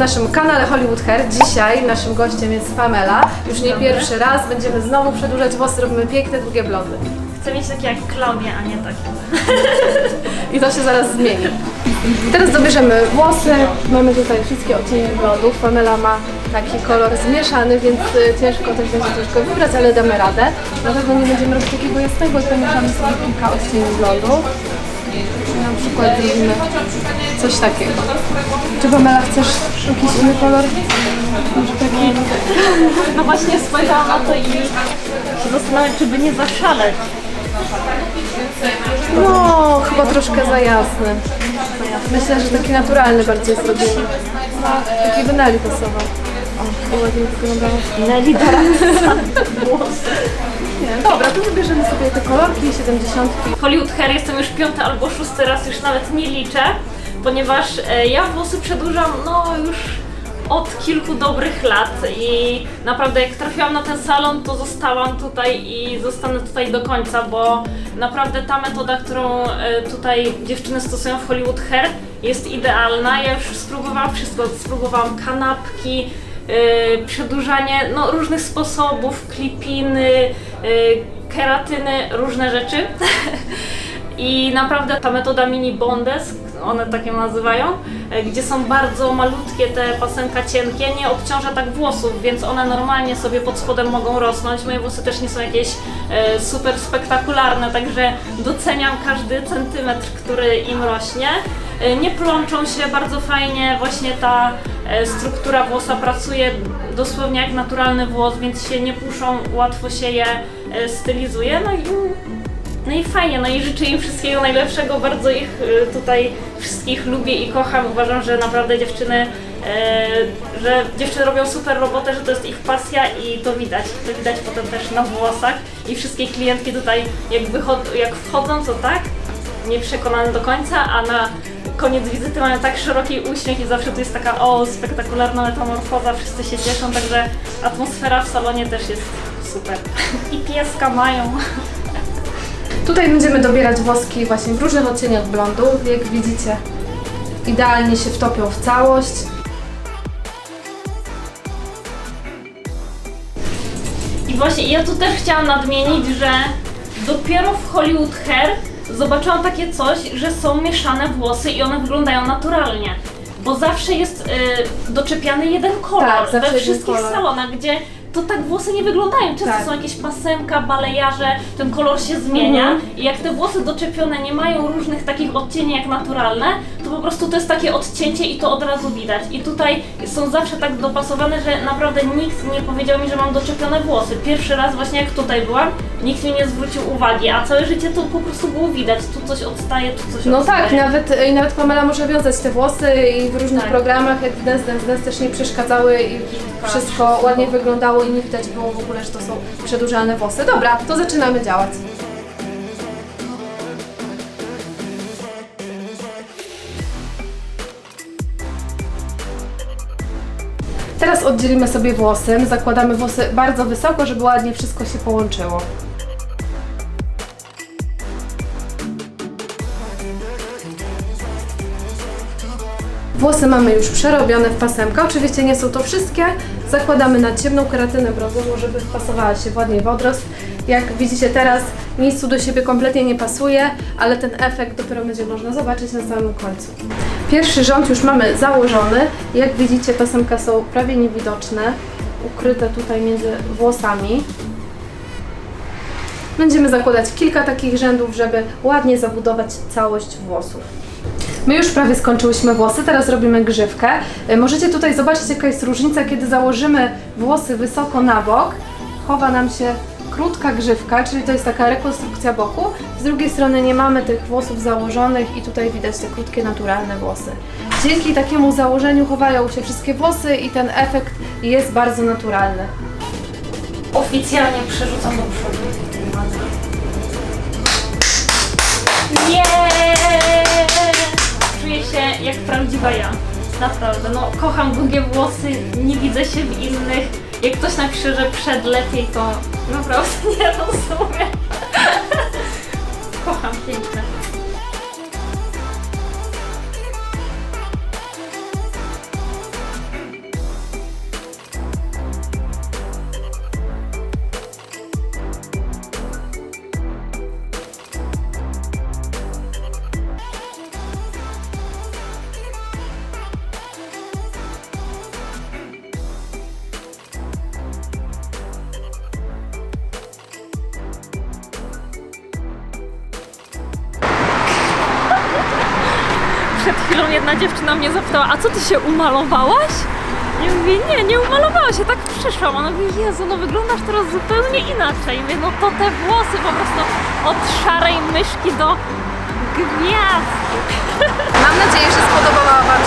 naszym kanale Hollywood Hair. Dzisiaj naszym gościem jest Pamela. Już nie pierwszy raz. Będziemy znowu przedłużać włosy, robimy piękne, długie blondy. Chcę mieć takie jak Klaudia, a nie takie. I to się zaraz zmieni. Teraz dobierzemy włosy. Mamy tutaj wszystkie odcienie blondów. Pamela ma taki kolor zmieszany, więc y, ciężko też będzie troszkę wybrać, ale damy radę. Na pewno nie będziemy robić takiego jasnego, tylko mieszamy sobie kilka odcieni blondów. Na przykład zrobimy coś takiego. Czy Pamela chcesz jakiś inny kolor? Może taki? No właśnie spojrzałam na to i się zastanawiam, czy by nie zaszaleć. No, chyba troszkę za jasny. Myślę, że taki naturalny bardziej zrobimy. Taki by Neli pasował. O, ładnie wyglądało. Teraz Nie, dobra, to wybierzemy sobie te kolorki 70. Hollywood Hair jestem już piąty albo szósty raz, już nawet nie liczę, ponieważ e, ja włosy przedłużam no już od kilku dobrych lat i naprawdę jak trafiłam na ten salon, to zostałam tutaj i zostanę tutaj do końca, bo naprawdę ta metoda, którą e, tutaj dziewczyny stosują w Hollywood Hair jest idealna. Ja już spróbowałam wszystko, spróbowałam kanapki, yy, przedłużanie no, różnych sposobów, klipiny, yy, keratyny, różne rzeczy. I naprawdę ta metoda mini bondes, one takie nazywają, e, gdzie są bardzo malutkie te pasemka cienkie, nie obciąża tak włosów, więc one normalnie sobie pod spodem mogą rosnąć. Moje włosy też nie są jakieś e, super spektakularne, także doceniam każdy centymetr, który im rośnie. E, nie plączą się bardzo fajnie, właśnie ta struktura włosa pracuje dosłownie jak naturalny włos, więc się nie puszą, łatwo się je stylizuje. No i no i fajnie, no i życzę im wszystkiego najlepszego, bardzo ich y, tutaj wszystkich lubię i kocham. Uważam, że naprawdę dziewczyny, e, że dziewczyny robią super robotę, że to jest ich pasja i to widać. To widać potem też na włosach i wszystkie klientki tutaj jak, wychod- jak wchodzą, to tak, nieprzekonane do końca, a na koniec wizyty mają tak szeroki uśmiech i zawsze tu jest taka o, spektakularna metamorfoza, wszyscy się cieszą, także atmosfera w salonie też jest super. I pieska mają. Tutaj będziemy dobierać włoski właśnie w różnych odcieniach blondu. Jak widzicie, idealnie się wtopią w całość. I właśnie ja tu też chciałam nadmienić, że dopiero w Hollywood Hair zobaczyłam takie coś, że są mieszane włosy i one wyglądają naturalnie. Bo zawsze jest y, doczepiany jeden kolor Tak, zawsze we jeden wszystkich kolor. salonach, gdzie to tak włosy nie wyglądają. Często Tak. są jakieś pasemka, balejarze, ten kolor się zmienia Mhm. i jak te włosy doczepione nie mają różnych takich odcieni jak naturalne, to po prostu to jest takie odcięcie i to od razu widać. I tutaj są zawsze tak dopasowane, że naprawdę nikt nie powiedział mi, że mam doczepione włosy. Pierwszy raz właśnie jak tutaj byłam, nikt mi nie zwrócił uwagi, a całe życie to po prostu było widać. Tu coś odstaje, tu coś No odstaje. tak, nawet, i nawet Pamela może wiązać te włosy i w różnych Tak. programach, jak w Dance Dance Dance też nie przeszkadzały i wszystko ładnie wyglądało i nie widać było w ogóle, że to są przedłużane włosy. Dobra, to zaczynamy działać. Teraz oddzielimy sobie włosy, zakładamy włosy bardzo wysoko, żeby ładnie wszystko się połączyło. Włosy mamy już przerobione w pasemkę. Oczywiście nie są to wszystkie. Zakładamy na ciemną keratynę brązową, żeby wpasowała się ładnie w odrost. Jak widzicie teraz, miejscu do siebie kompletnie nie pasuje, ale ten efekt dopiero będzie można zobaczyć na samym końcu. Pierwszy rząd już mamy założony. Jak widzicie, pasemka są prawie niewidoczne, ukryte tutaj między włosami. Będziemy zakładać kilka takich rzędów, żeby ładnie zabudować całość włosów. My już prawie skończyłyśmy włosy, teraz robimy grzywkę. Y, Możecie tutaj zobaczyć jaka jest różnica, kiedy założymy włosy wysoko na bok, chowa nam się krótka grzywka, czyli to jest taka rekonstrukcja boku. Z drugiej strony nie mamy tych włosów założonych i tutaj widać te krótkie, naturalne włosy. Dzięki takiemu założeniu chowają się wszystkie włosy i ten efekt jest bardzo naturalny. Oficjalnie przerzucam do przodu. Czuję się jak prawdziwa ja. Naprawdę, no kocham długie włosy, nie widzę się w innych. Jak ktoś napisze, że przed lepiej, to naprawdę nie rozumiem. Kocham piękne. Chwilą jedna dziewczyna mnie zapytała, a co ty się umalowałaś? Ja mówię, nie, nie umalowała się, tak przyszłam. Ona mówi, Jezu, no wyglądasz teraz zupełnie inaczej. Mówię, no to te włosy po prostu od szarej myszki do gwiazd. Mam nadzieję, że spodobała Wam